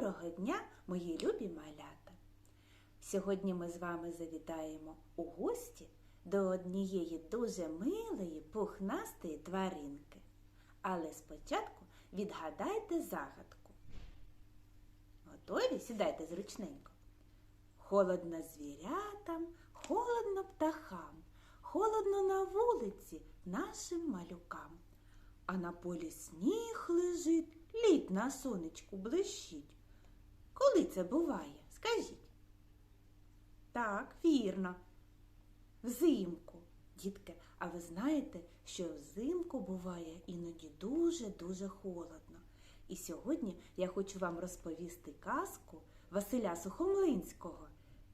Доброго дня, мої любі малята! Сьогодні ми з вами завітаємо у гості до однієї дуже милої пухнастої тваринки. Але спочатку відгадайте загадку. Готові? Сідайте зручненько. Холодно звірятам, холодно птахам, холодно на вулиці нашим малюкам. А на полі сніг лежить, лід на сонечку блищить. Коли це буває? Скажіть. Так, вірно. Взимку. Дітки, а ви знаєте, що взимку буває іноді дуже-дуже холодно. І сьогодні я хочу вам розповісти казку Василя Сухомлинського,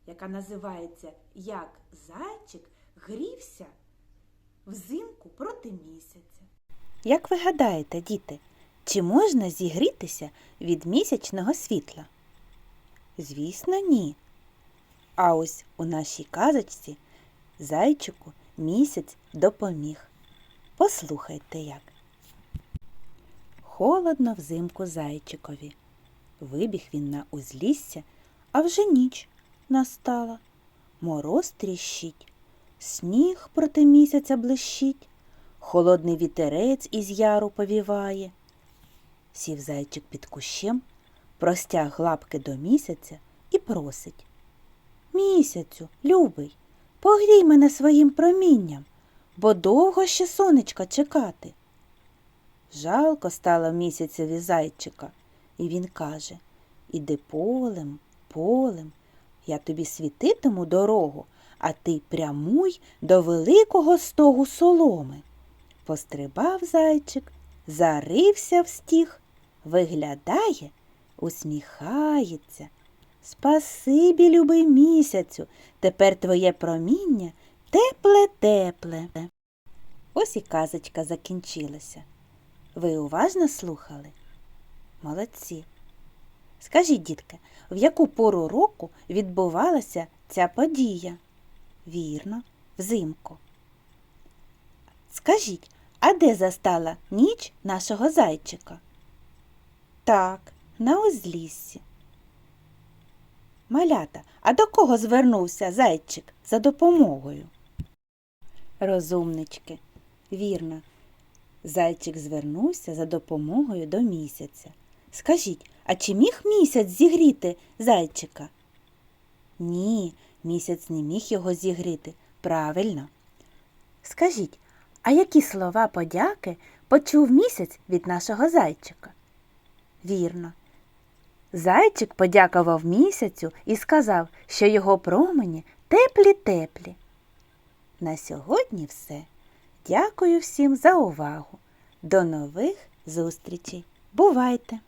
яка називається Як зайчик грівся взимку проти місяця. Як ви гадаєте, діти, чи можна зігрітися від місячного світла? Звісно, ні. А ось у нашій казочці зайчику місяць допоміг. Послухайте як. Холодно взимку зайчикові. Вибіг він на узлісся, а вже ніч настала. Мороз тріщить, сніг проти місяця блищить, холодний вітерець із яру повіває. Сів зайчик під кущем, простяг лапки до місяця і просить. Місяцю, любий, погрій мене своїм промінням, бо довго ще сонечка чекати. Жалко стало місяцеві зайчика, і він каже Іди полем, полем, я тобі світитиму дорогу, а ти прямуй до великого стогу соломи. Пострибав зайчик, зарився в стіг, виглядає, усміхається. Спасибі, любий місяцю, тепер твоє проміння тепле-тепле. Ось і казочка закінчилася. Ви уважно слухали? Молодці. Скажіть, дітки, в яку пору року відбувалася ця подія? Вірно, взимку. Скажіть, а де застала ніч нашого зайчика? Так, на узліссі. Малята, а до кого звернувся зайчик за допомогою? Розумнички, вірно. Зайчик звернувся за допомогою до місяця. Скажіть, а чи міг місяць зігріти зайчика? Ні, місяць не міг його зігріти. Правильно. Скажіть, а які слова подяки почув місяць від нашого зайчика? Вірно. Зайчик подякував місяцю і сказав, що його промені теплі-теплі. На сьогодні все. Дякую всім за увагу. До нових зустрічей. Бувайте!